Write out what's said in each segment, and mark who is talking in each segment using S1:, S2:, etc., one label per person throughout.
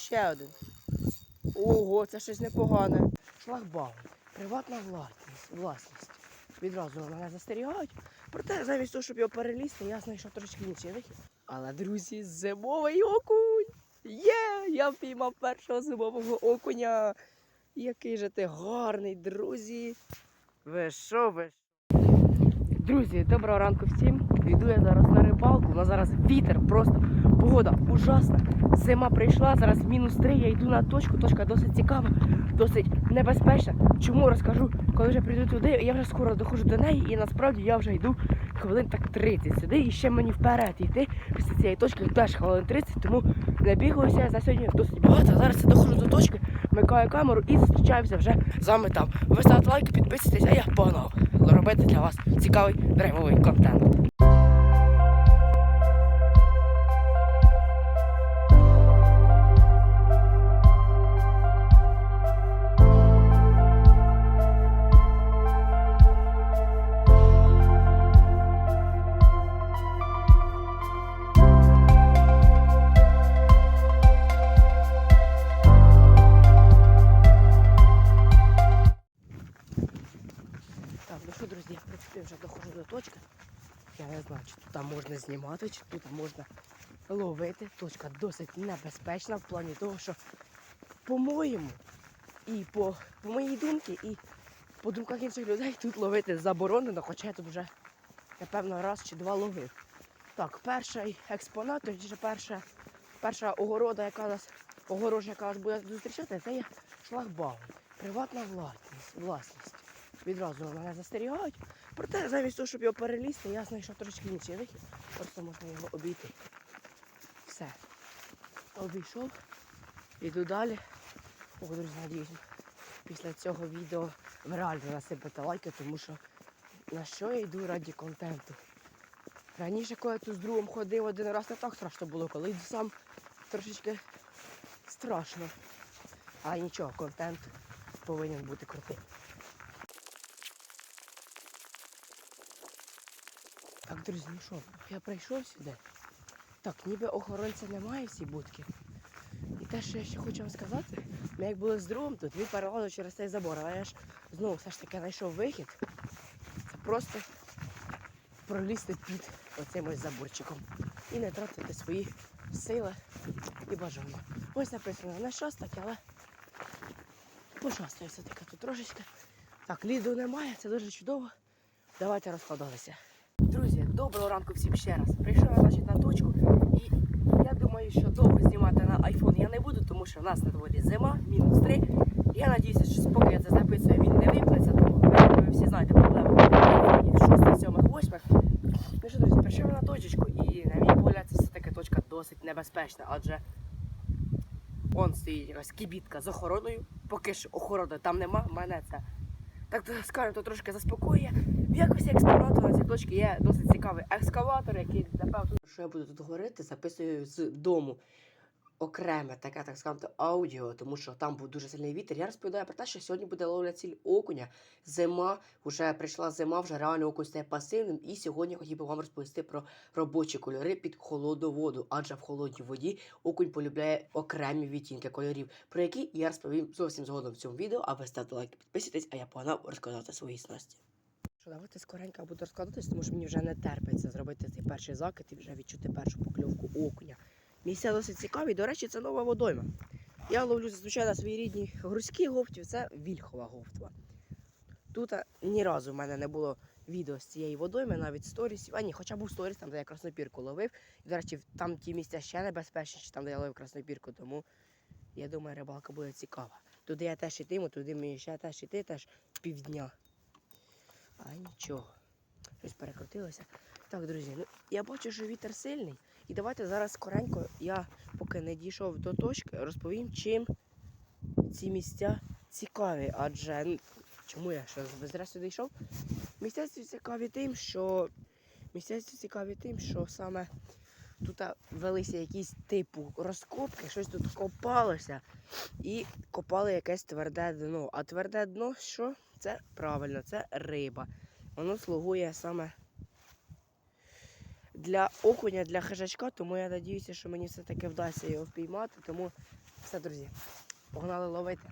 S1: Ще один. Ого, це щось непогане. Шлагбаум. Приватна власність. власність. Відразу мене застерігають. Проте, замість того, щоб його перелізти, я знайшов трошки інший вихід. Але, друзі, зимовий окунь! Є! Я впіймав першого зимового окуня. Який же ти гарний, друзі. Ви що ви? Друзі, доброго ранку всім. Йду я зараз на рибалку. У нас зараз вітер, просто погода ужасна. Зима прийшла, зараз мінус 3, я йду на точку. Точка досить цікава, досить небезпечна. Чому розкажу, коли вже прийду туди, я вже скоро доходжу до неї, і насправді я вже йду хвилин так 30 сюди і ще мені вперед йти після цієї точки теж хвилин 30, тому не бігаюся я за сьогодні досить багато. Зараз я доходжу до точки, вмикаю камеру і зустрічаємося вже з вами там. Ви ставте лайки, підписуйтесь, а я погнав робити для вас цікавий драйвовий контент. Знімати, чи тут можна ловити. Точка досить небезпечна в плані того, що по-моєму, і по, по моїй думці, і по думках інших людей тут ловити заборонено, хоча я тут вже, напевно, раз чи два ловив. Так, перший експонат, точніше перша, перша огорода, яка нас, огорожа, яка нас буде зустрічати, це є шлагбаум. Приватна власність. власність відразу мене застерігають. Проте, замість того, щоб його перелізти, я знайшов трошки інший вихід. Просто можна його обійти. Все. Обійшов. Іду далі. О, друзі, надіюсь, після цього відео ви реально насипете лайки, тому що на що я йду раді контенту. Раніше, коли я тут з другом ходив один раз, не так страшно було, коли йду сам трошечки страшно. Але нічого, контент повинен бути крутим. Так, друзі, ну що, я прийшов сюди. Так, ніби охоронця немає в цій будці. І те, що я ще хочу вам сказати, ми як були з другом тут, він перелазив через цей забор, але я ж знову все ж таки знайшов вихід. Це просто пролізти під оцим ось заборчиком. І не тратити свої сили і бажання. Ось написано не шастать, але пошастаю все-таки тут трошечки. Так, ліду немає, це дуже чудово. Давайте розкладалися. Доброго ранку всім ще раз. Прийшов значить, на точку і я думаю, що довго знімати на iPhone я не буду, тому що в нас на дворі зима, мінус 3. Я надіюся, що поки я це записую, він не виплеться, тому ви, всі знаєте проблему в 6, 7, 8. Ну що, друзі, прийшов на точечку і на мій погляд це все-таки точка досить небезпечна, адже он стоїть якась кібітка з охороною. Поки що охорони там нема, мене це так скажемо, то трошки заспокоює. В якості експонату на цій точці є досить цікавий екскаватор, який напевно. Що я буду тут говорити, записую з дому окреме таке, так сказати, аудіо, тому що там був дуже сильний вітер. Я розповідаю про те, що сьогодні буде ловля ціль окуня. Зима, вже прийшла зима, вже реально окунь стає пасивним. І сьогодні я хотів би вам розповісти про робочі кольори під холодну воду, адже в холодній воді окунь полюбляє окремі відтінки кольорів, про які я розповім зовсім згодом в цьому відео, а ви ставте лайк, підписуйтесь, а я погнав розказати свої давайте скоренько буду розкладатись, тому що мені вже не терпиться зробити цей перший закид і вже відчути першу покльовку окуня. Місця досить цікаві. До речі, це нова водойма. Я ловлю зазвичай на своїй рідній грузькій говті, це вільхова говтва. Тут ні разу в мене не було відео з цієї водойми, навіть сторісів. А ні, хоча був сторіс, там, де я краснопірку ловив. І, до речі, там ті місця ще небезпечніші, там, де я ловив краснопірку, тому я думаю, рибалка буде цікава. Туди я теж йтиму, туди мені ще теж йти теж півдня. А нічого. Щось перекрутилося. Так, друзі, ну я бачу, що вітер сильний. І давайте зараз скоренько, я поки не дійшов до точки, розповім, чим ці місця цікаві. Адже ну, чому я ще зря сюди йшов? Місця ці цікаві тим, що місця ці цікаві тим, що саме тут велися якісь типу розкопки, щось тут копалося і копали якесь тверде дно. А тверде дно що? Це правильно, це риба. Воно слугує саме для окуня, для хижачка, тому я надіюся, що мені все-таки вдасться його впіймати. Тому все, друзі, погнали ловити.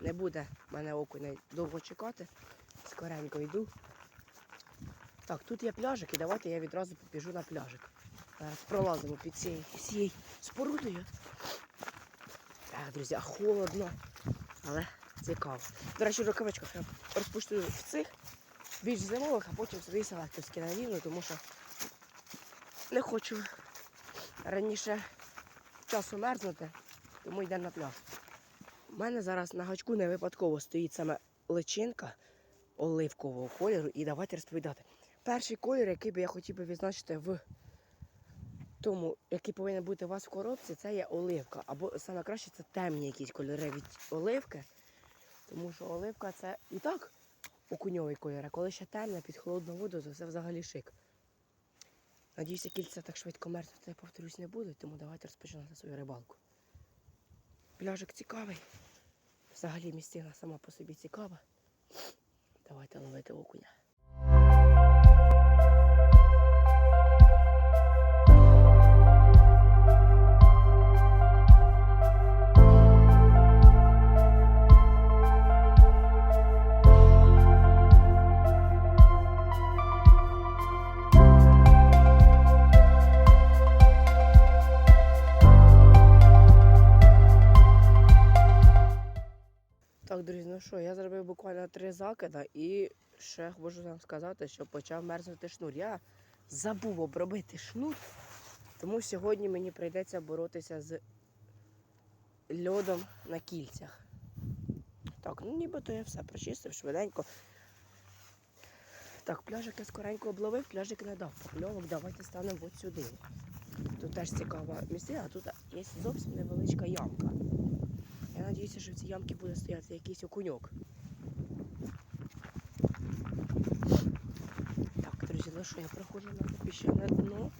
S1: Не буде мене окуня довго чекати. Скоренько йду. Так, тут є пляжик, і давайте я відразу побіжу на пляжик. Зараз пролазимо під цією цією спорудою. Так, друзі, холодно, але цікаво. До речі, в рукавичках я розпущу в цих більш зимових, а потім свої селекторські надіну, тому що не хочу раніше часу мерзнути, тому йдемо на пляж. У мене зараз на гачку не випадково стоїть саме личинка оливкового кольору. І давайте розповідати. Перший колір, який би я хотів би відзначити в тому, який повинен бути у вас в коробці, це є оливка. Або саме краще це темні якісь кольори від оливки. Тому що оливка це і так окуньовий кольор, а коли ще темне під холодну воду, то це взагалі шик. Надіюся, кільця так швидко мерзнути, повторюсь, не будуть, тому давайте розпочинати свою рибалку. Пляжик цікавий. Взагалі місцина сама по собі цікава. Давайте ловити окуня. Буквально три закида і ще можу вам сказати, що почав мерзнути шнур. Я забув обробити шнур, тому сьогодні мені прийдеться боротися з льодом на кільцях. Так, ну нібито я все прочистив швиденько. Так, пляжик я скоренько обловив, пляжик не дав. Покльовок давайте станемо от сюди. Тут теж цікава місцина, а тут є зовсім невеличка ямка. Я надіюся, що в цій ямці буде стояти якийсь окуньок. Так, друзі, що, я проходжу на піщане дно.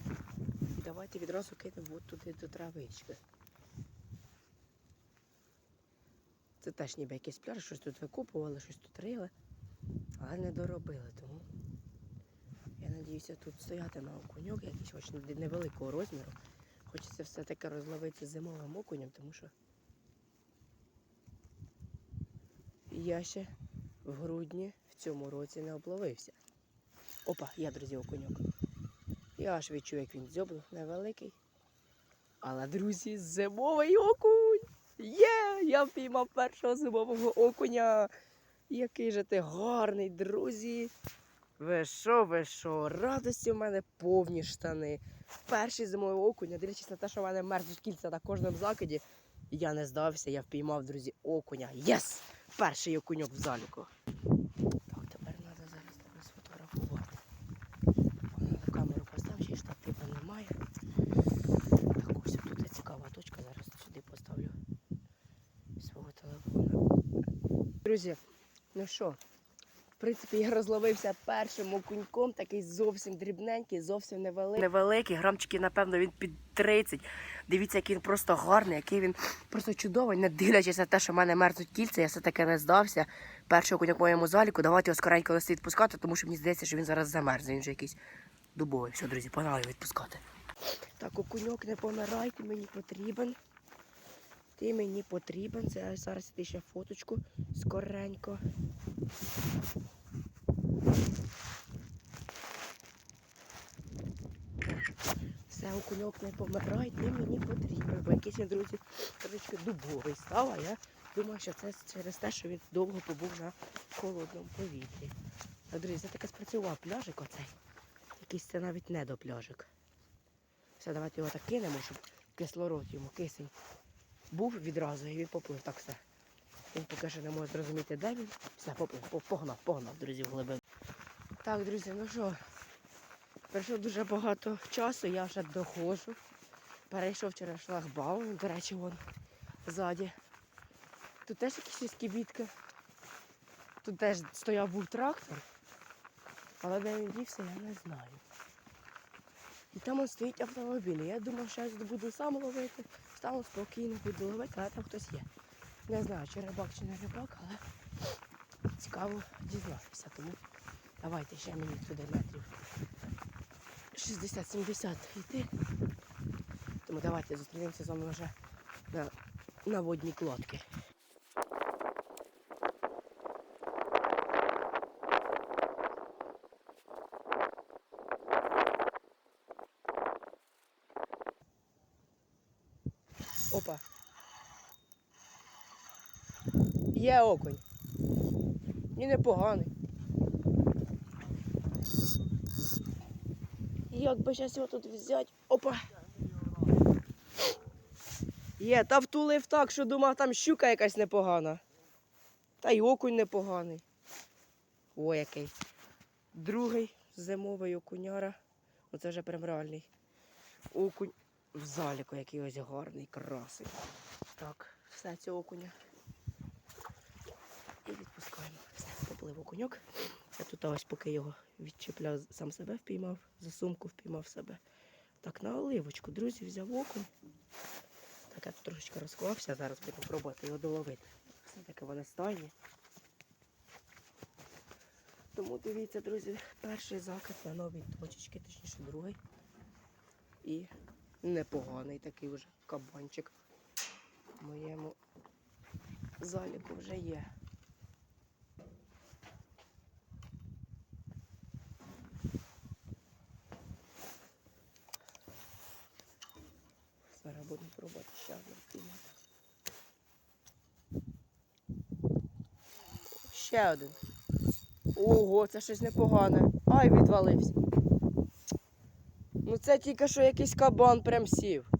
S1: І давайте відразу кинемо от туди до травички. Це теж ніби якийсь пляж, щось тут викопували, щось тут рили, але не доробили, тому я надіюся, тут стоятиме окуньок якийсь хоч невеликого розміру. Хочеться все-таки розловити зимовим окунем, тому що я ще в грудні в цьому році не обловився. Опа, є, друзі, окуньок. Я аж відчув, як він дзьобнув невеликий. Але, друзі, зимовий окунь! Є! Я впіймав першого зимового окуня. Який же ти гарний, друзі! Ви що, ви що? Радості в мене повні штани. Перший зимовий окунь, не дивлячись на те, що в мене мерзнуть кільця на кожному закиді. Я не здався, я впіймав, друзі, окуня. Єс! Перший окуньок в заліку. Так, тепер треба зараз тебе сфотографувати. Надо камеру поставити, ще й штатива немає. Так, ось тут є цікава точка. Зараз сюди поставлю свого телефона. Друзі, ну що, в принципі, я розловився першим окуньком, такий зовсім дрібненький, зовсім невеликий. Невеликий, грамчиків, напевно, він під 30. Дивіться, який він просто гарний, який він просто чудовий, не дивлячись на те, що в мене мерзнуть кільця, я все-таки не здався. Перший окуньок в моєму заліку, давайте його скоренько листи відпускати, тому що мені здається, що він зараз замерзне. Він вже якийсь дубовий. Все, друзі, погнали відпускати. Так, окуньок, не помирай, ти мені потрібен. Ти мені потрібен. Це зараз ти ще фоточку скоренько. Все, окуньок не помирай, ти мені потрібен. Бо якийсь він, друзі, трошки дубовий став, а я думаю, що це через те, що він довго побув на холодному повітрі. А, друзі, це таке спрацював пляжик оцей. Якийсь це навіть не до пляжик. Все, давайте його так кинемо, щоб кислород йому кисень був відразу і він поплив. Так все. Він поки що не може зрозуміти, де він. Все, поплив, погнав, погнав, друзі, в глибину. Так, друзі, ну що, пройшло дуже багато часу, я вже доходжу. Перейшов через шлагбаум, до речі, вон ззаді. Тут теж якісь скібітки. Тут теж стояв був трактор, але де він дівся, я не знаю. І там он стоїть автомобіль. Я думав, що я буду сам ловити, стану спокійно, буду але там хтось є. Не знаю, чи рибак, чи не рибак, але цікаво дізнатися. Тому давайте ще мені сюди метрів 60-70 йти. Тому давайте зустрінемося з вами вже на, на водній кладці. Опа. Є окунь. І непоганий. Як би зараз його тут взяти? Опа. Є, та втулив так, що думав, там щука якась непогана. Та й окунь непоганий. О, який. Другий зимовий окуняра. Оце вже прям реальний. Окунь в заліку, який ось гарний, красий. Так, все цього окуня. І відпускаємо. Все, поплив окуньок. Я тут ось поки його відчіпляв, сам себе впіймав, за сумку впіймав себе. Так, на оливочку, друзі, взяв окунь. Так, я тут трошечки розклався, зараз буду пробувати його доловити. Все-таки вони стайні. Тому дивіться, друзі, перший закид на новій точечки, точніше другий. І непоганий такий вже кабанчик. В моєму заліку вже є. Зараз будемо пробувати ще одну піймати. Ще один. Ого, це щось непогане. Ай, відвалився. Ну це тільки що якийсь кабан прям сів.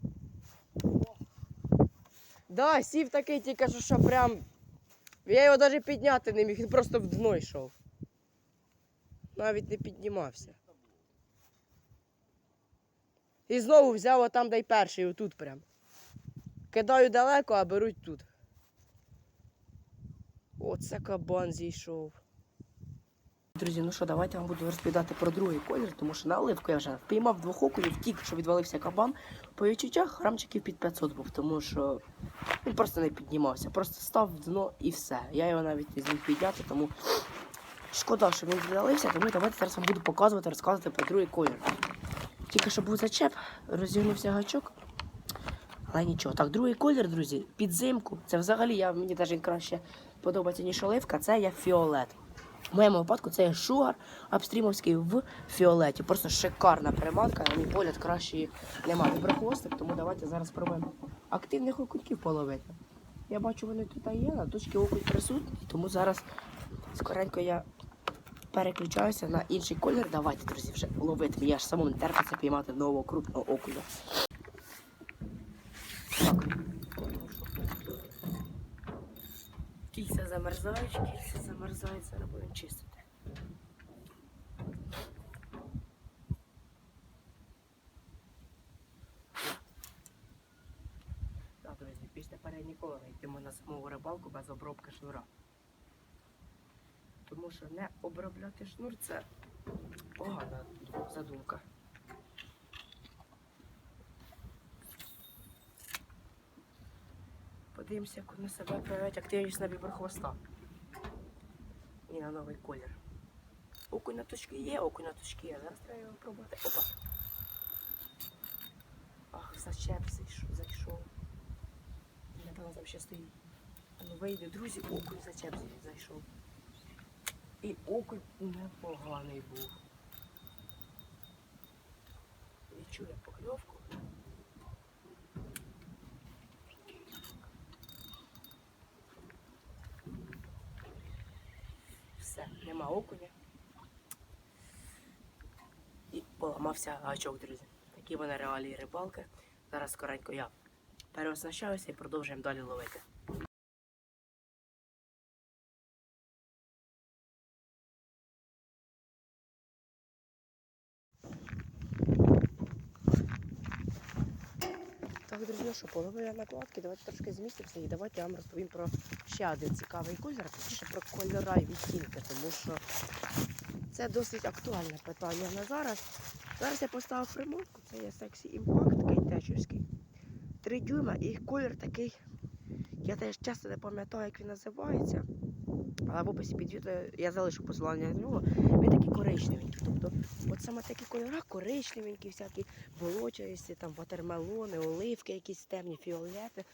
S1: Да, сів такий тільки що, що прям. Я його навіть підняти не міг, він просто в дно йшов. Навіть не піднімався. І знову взяв отам, де й перший, отут прям. Кидаю далеко, а беруть тут. Оце кабан зійшов. Друзі, ну що, давайте я вам буду розповідати про другий колір, тому що на оливку я вже впіймав двох окунів, тільки що відвалився кабан. По відчуттях грамчиків під 500 був, тому що він просто не піднімався, просто став в дно і все. Я його навіть не зміг підняти, тому шкода, що він відвалився, тому давайте зараз вам буду показувати, розказувати про другий колір. Тільки що був зачеп, розігнувся гачок. Але нічого. Так, другий колір, друзі, підзимку. Це взагалі я, мені навіть краще подобається, ніж оливка, це є фіолет. В моєму випадку це є шугар апстрімовський в фіолеті. Просто шикарна приманка, на мій погляд кращої немає. Виброхвостик, тому давайте зараз спробуємо активних окуньків половити. Я бачу, вони тут є, на точки окунь присутні, тому зараз скоренько я переключаюся на інший колір. Давайте, друзі, вже ловити. Я ж самому не терпиться піймати нового крупного окуня. Так. Кільця замерзають, кільця замерзають, зараз будемо чистити. Так, друзі, більш тепер я ніколи не йтиму на саму рибалку без обробки шнура. Тому що не обробляти шнур це погана задумка. Подивимося, як вони себе проявляють активність на вибір хвоста. І на новий колір. Окунь на точки є, окунь на точки є. Зараз треба його пробувати. Опа. Ах, зачеп зайшов. Напевно, там ще стоїть. Ну вийде, друзі, окунь зачеп зайшов. І окунь непоганий був. Відчує покльовку. Все, нема окуня. І поламався гачок, друзі. Такі вони реалії рибалки. Зараз скоренько я переоснащаюся і продовжуємо далі ловити. Так, друзі, ну що половина накладки, давайте трошки змістимося і давайте я вам розповім про ще один цікавий колір, а точніше про кольора і відтінки, тому що це досить актуальне питання на зараз. Зараз я поставив приманку, це є сексі імпакт, такий течівський. Три дюйма і колір такий. Я теж часто не пам'ятаю, як він називається. Але в описі я залишу посилання на нього. Він такий коричневенький. Тобто, от саме такі кольори, коричневенькі, всякі болочаєсті, там ватермелони, оливки, якісь темні фіолети.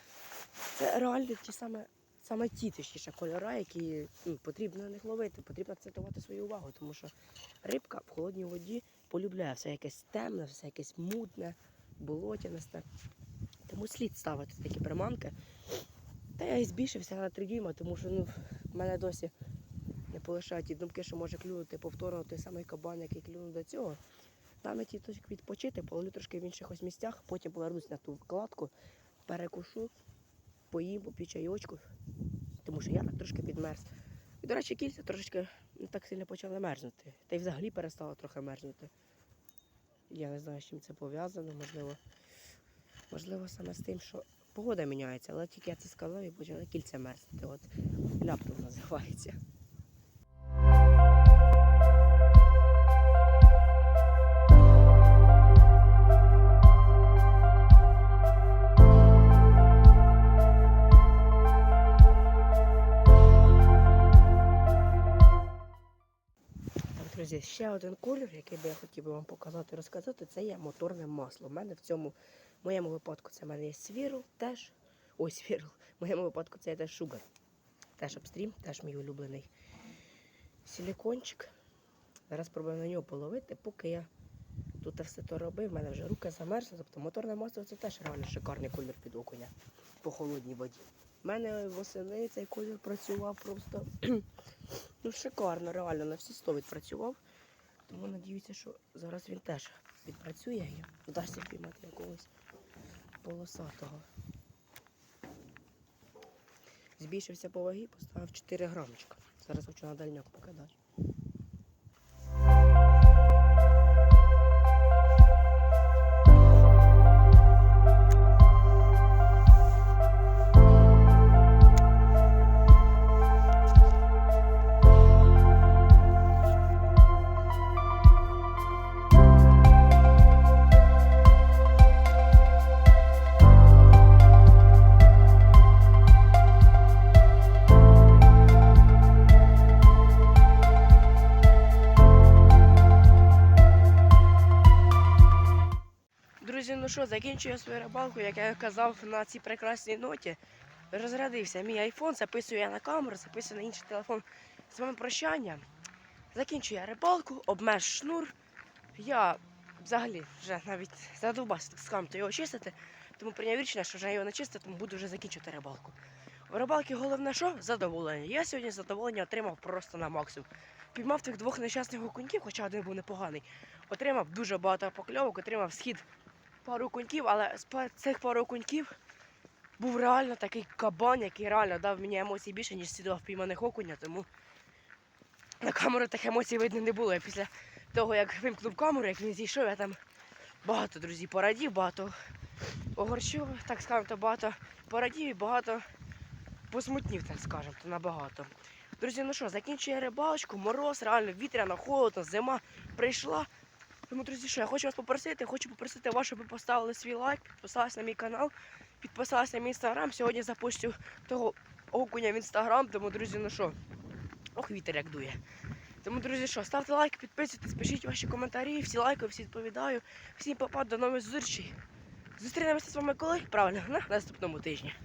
S1: Це реально ті саме, саме ті точніше кольори, які ну, потрібно на них ловити, потрібно акцентувати свою увагу, тому що рибка в холодній воді полюбляє все якесь темне, все якесь мутне, болотянисте. Тому слід ставити такі приманки. Та я і збільшився на 3 дюйма, тому що ну, в мене досі не полишають ті думки, що може клюнути повторно той самий кабан, який клюнув до цього. Дам я ті відпочити, половлю трошки в інших ось місцях, потім повернусь на ту вкладку, перекушу, поїм, поп'ю чайочку, тому що я так трошки підмерз. І, до речі, кільця трошечки не так сильно почали мерзнути. Та й взагалі перестало трохи мерзнути. Я не знаю, з чим це пов'язано, можливо. Можливо, саме з тим, що погода міняється, але тільки я це сказав і почали кільця мерзнути. От ляптом називається. Друзі, ще один колір, який би я хотів вам показати, розказати, це є моторне масло. У мене в цьому, в моєму випадку, це в мене є свірл, теж. Ой, свірл. В моєму випадку це є теж шугар. Теж обстрім, теж мій улюблений силікончик. Зараз спробуємо на нього половити, поки я тут все то робив, в мене вже руки замерзли. Тобто моторне масло це теж реально шикарний колір під окуня по холодній воді. У мене восени цей колір працював просто ну, шикарно, реально на всі 100 відпрацював. Тому надіюся, що зараз він теж відпрацює і вдасться піймати якогось полосатого. Збільшився по вагі, поставив 4 грамочка. Зараз хочу на дальняк покидати. Закінчую свою рибалку, як я казав на цій прекрасній ноті. Розрядився мій айфон, записую я на камеру, записую на інший телефон з вами прощання. Закінчую я рибалку, обмеж шнур. Я взагалі вже навіть задовбався з камту його чистити, тому прийняв рішення, що вже його не чистити, тому буду вже закінчувати рибалку. У рибалки головне що? Задоволення. Я сьогодні задоволення отримав просто на максимум. Піймав тих двох нещасних окуньків, хоча один був непоганий. Отримав дуже багато покльовок, отримав схід пару окуньків, але з цих пару окуньків був реально такий кабан, який реально дав мені емоцій більше, ніж ці два впійманих окуня, тому на камеру тих емоцій видно не було. Я після того, як вимкнув камеру, як він зійшов, я там багато друзів порадів, багато огорчив, так скажемо, то багато порадів і багато посмутнів, так скажемо, то набагато. Друзі, ну що, закінчує рибалочку, мороз, реально вітряно, холодно, зима прийшла. Тому, друзі, що я хочу вас попросити, хочу попросити вас, щоб ви поставили свій лайк, підписалися на мій канал, підписалися на мій інстаграм. Сьогодні запущу того окуня в інстаграм, тому, друзі, ну що, ох, вітер як дує. Тому, друзі, що, ставте лайк, підписуйтесь, пишіть ваші коментарі, всі лайки, всі відповідаю. Всім папа, до нових зустрічей. Зустрінемося з вами коли? Правильно, на наступному тижні.